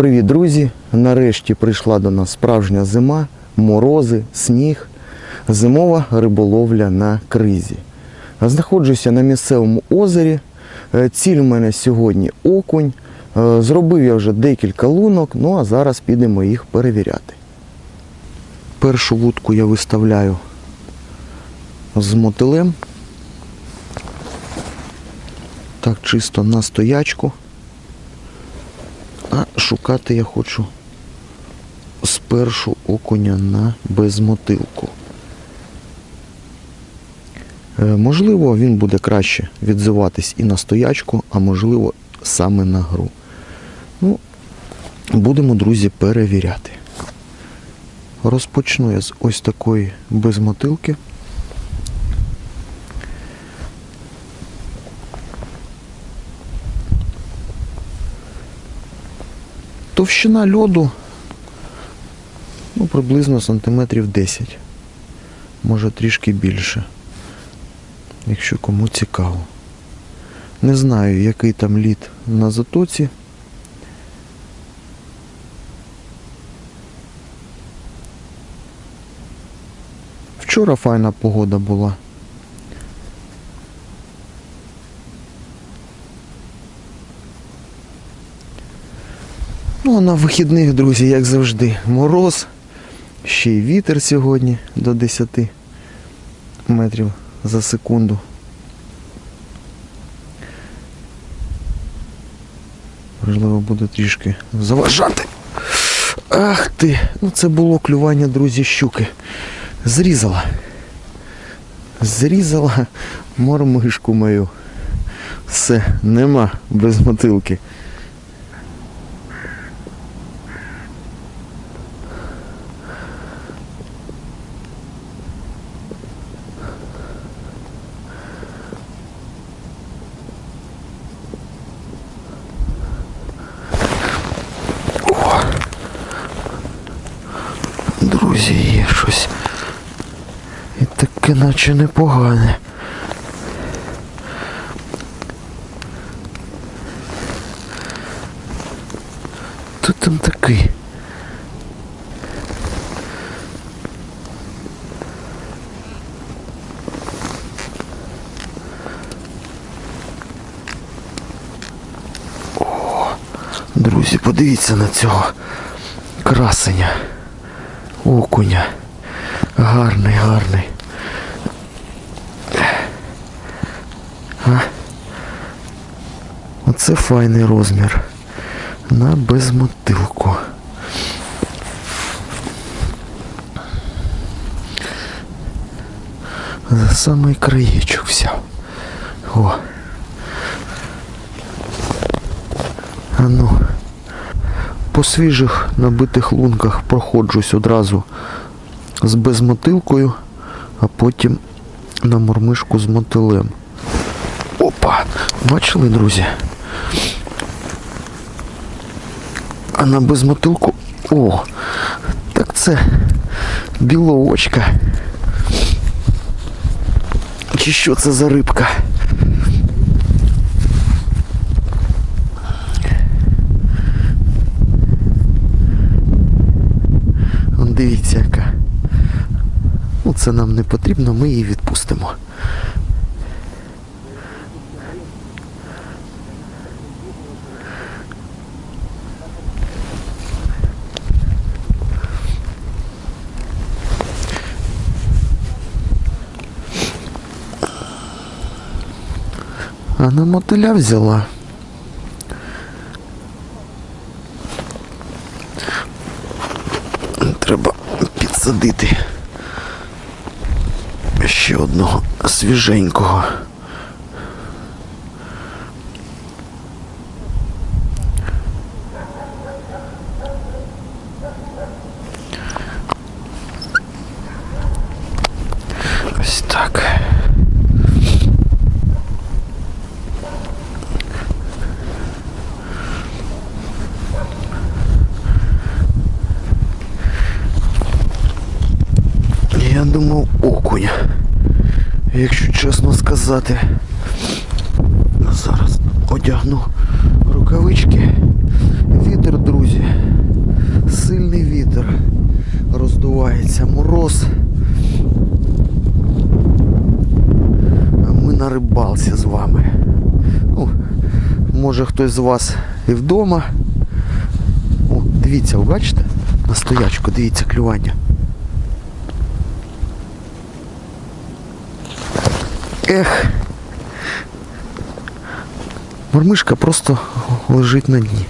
Привіт, друзі! Нарешті прийшла до нас справжня зима, морози, сніг, зимова риболовля на кризі. Знаходжуся на місцевому озері. Е, Ціль у мене сьогодні окунь. Е, Зробив я вже декілька лунок, ну а зараз підемо їх перевіряти. Першу вудку я виставляю з мотилем. Так, чисто на стоячку. А шукати я хочу спершу окуня на безмотилку. Е, Можливо, він буде краще відзиватись і на стоячку, а можливо, саме на гру. Ну, будемо, друзі, перевіряти. Розпочну я з ось такої безмотилки. Товщина льоду ну, приблизно сантиметрів 10. Може трішки більше. Якщо кому цікаво. Не знаю, який там лід на затоці. Вчора файна погода була. Ну, а на вихідних, друзі, як завжди, мороз, ще й вітер сьогодні до 10 метрів за секунду. Можливо, буде трішки заважати. Ах ти! Ну це було клювання, друзі, щуки. Зрізала. Зрізала мормишку мою. Все, нема без мотилки. Друзі, є щось. І таке наче непогане. Хто там такий? О, друзі, подивіться на цього красення. Окуня. Гарний, гарний. А? Оце файний розмір. На безмотилку. За самий краєчок взяв. О. А ну. По свіжих набитих лунках проходжусь одразу з безмотилкою, а потім на мормишку з мотилем. Опа! Бачили, друзі? А на безмотилку... О! Так це білоочка. Чи що це за рибка? Дивіться яка. Ну, це нам не потрібно, ми її відпустимо. На мотиля взяла. Треба підсадити ще одного свіженького. сказати. Зараз одягну рукавички. Вітер, друзі. Сильний вітер. Роздувається мороз. Ми на рибалці з вами. Ну, Може хтось з вас і вдома. О, Дивіться, бачите? На стоячку, дивіться клювання. Ех. Мормишка просто лежить на дні.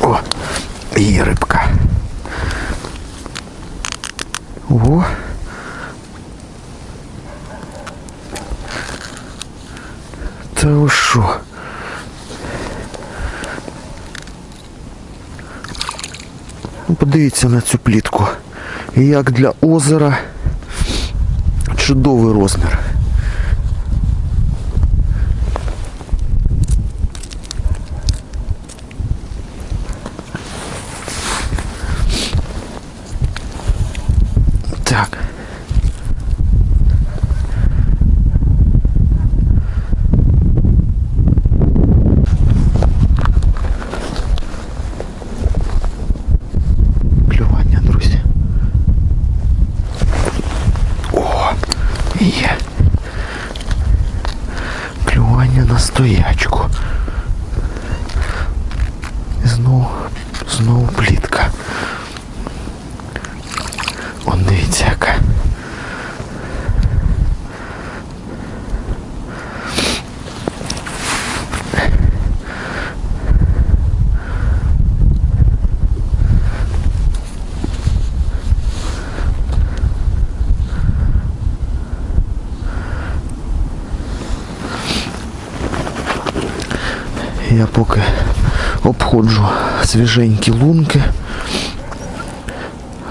О, є рибка. Ого. Та ви що? Ну, Подивіться на цю плітку. Як для озера чудовий розмір. Так. Клювання, друзі. О, є. Клювання на стоячку. Знову, знову плітка. Он дивіться яка. Я поки обходжу свіженькі лунки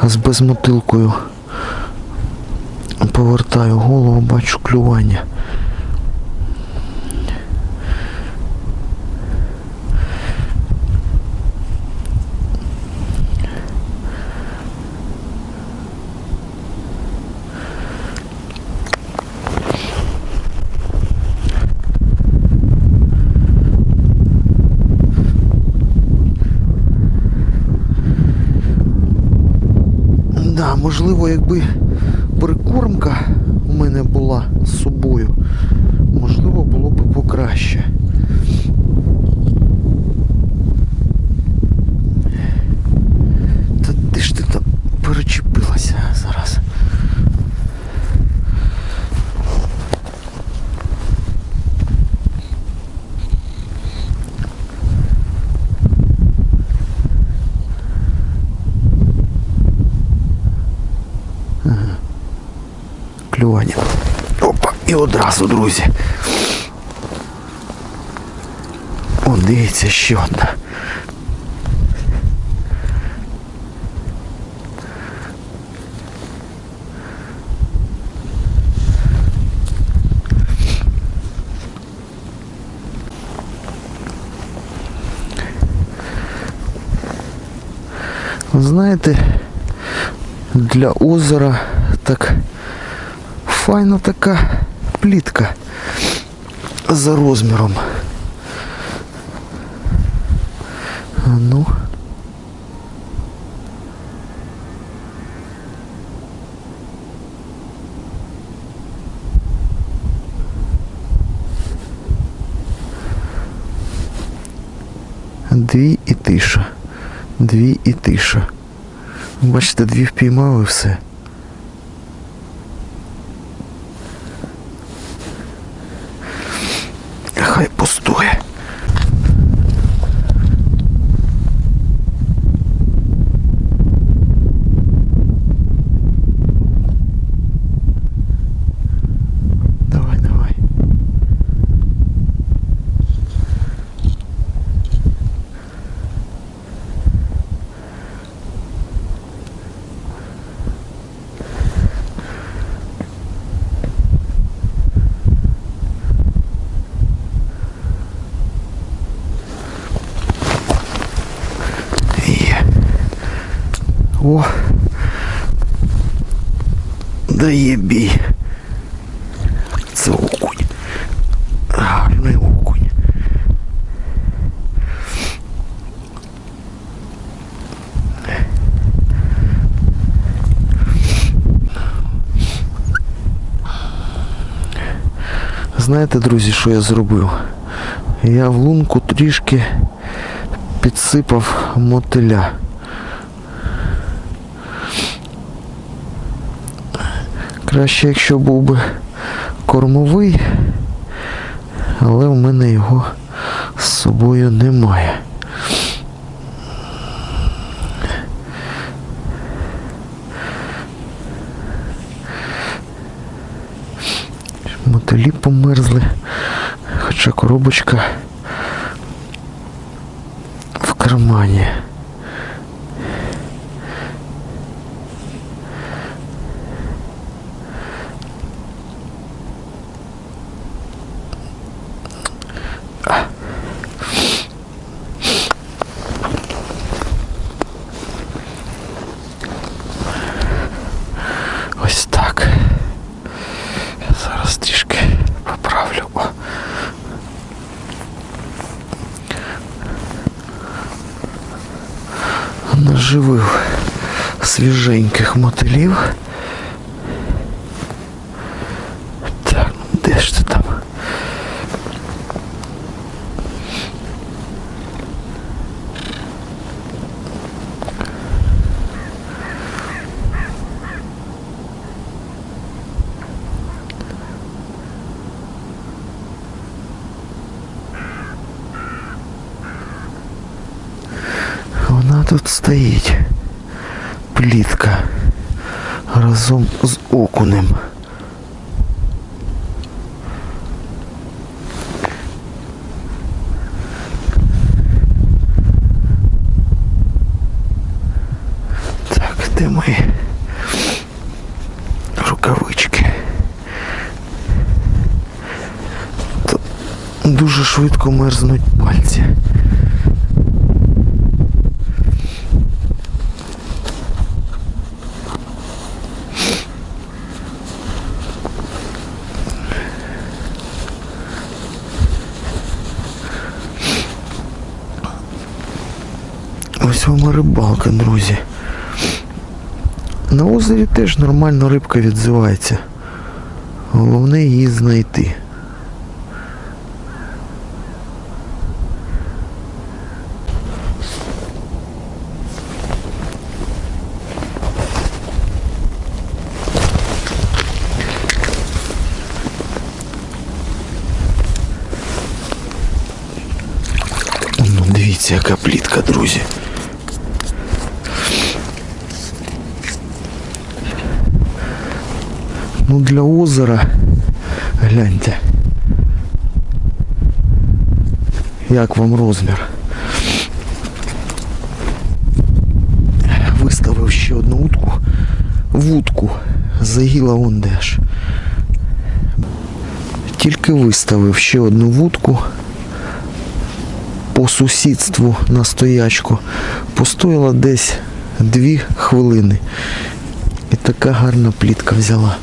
з безмотилкою. Повертаю голову, бачу клювання. Можливо, якби прикормка у мене була з собою, можливо, було б покраще. Клювання. Опа, і одразу, друзі. О, дивіться, ще одна. Ви Знаєте, для озера так файна така плітка за розміром. А ну. Дві і тиша. Дві і тиша. Бачите, дві впіймали все. Ого. Дає бій. Це окунь. Гарний окунь. Знаєте, друзі, що я зробив? Я в лунку трішки підсипав мотиля. Краще, якщо був би кормовий, але в мене його з собою немає. Мотилі померзли, хоча коробочка в кармані. свіженьких мотилів. Так, ну де ж ти там? Вона тут стоїть. Разом з окунем. Так, де мої рукавички? Тут дуже швидко мерзнуть пальці. Ось вам рибалка, друзі. На озері теж нормально рибка відзивається. Головне її знайти. Ну, дивіться, яка плітка, друзі. Ну для озера гляньте. Як вам розмір? Виставив ще одну утку. Вудку. Загіла он де ж. Тільки виставив ще одну вудку по сусідству на стоячку. Постояла десь дві хвилини. І така гарна плітка взяла.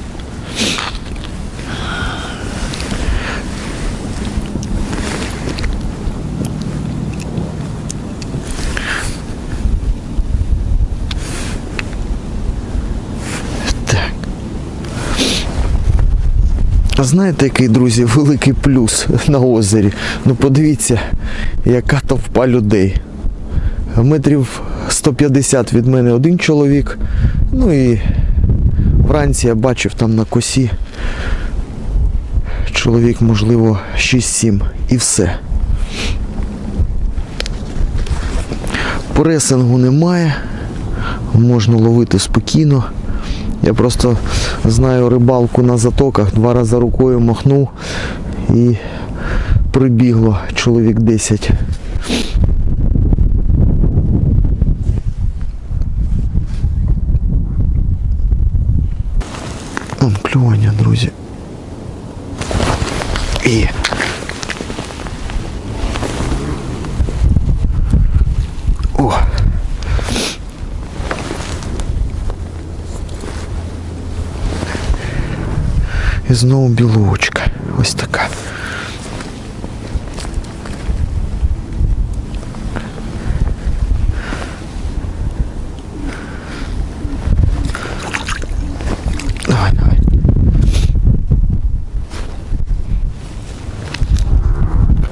А знаєте, який, друзі, великий плюс на озері? Ну подивіться, яка товпа людей. Метрів 150 від мене один чоловік. Ну і вранці я бачив там на косі. Чоловік, можливо, 6-7 і все. Пресингу немає, можна ловити спокійно. Я просто знаю рибалку на затоках, два рази рукою махнув і прибігло чоловік 10. Вон клювання, друзі. І. О. І знову білочка. Ось така.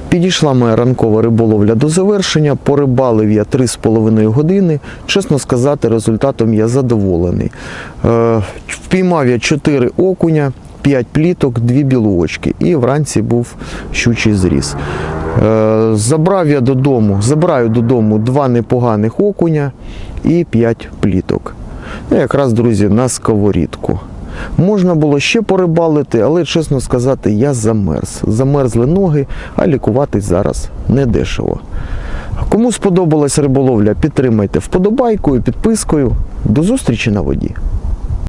Підійшла моя ранкова риболовля до завершення. Порибалив я 3,5 години. Чесно сказати, результатом я задоволений. Е, Впіймав я 4 окуня, 5 пліток, 2 білочки. І вранці був щучий зріз. Е, Забрав я додому, забираю додому 2 непоганих окуня і 5 пліток. Ну, якраз, друзі, на сковорідку. Можна було ще порибалити, але чесно сказати, я замерз. Замерзли ноги, а лікуватись зараз не дешево. Кому сподобалась риболовля, підтримайте вподобайкою, підпискою. До зустрічі на воді.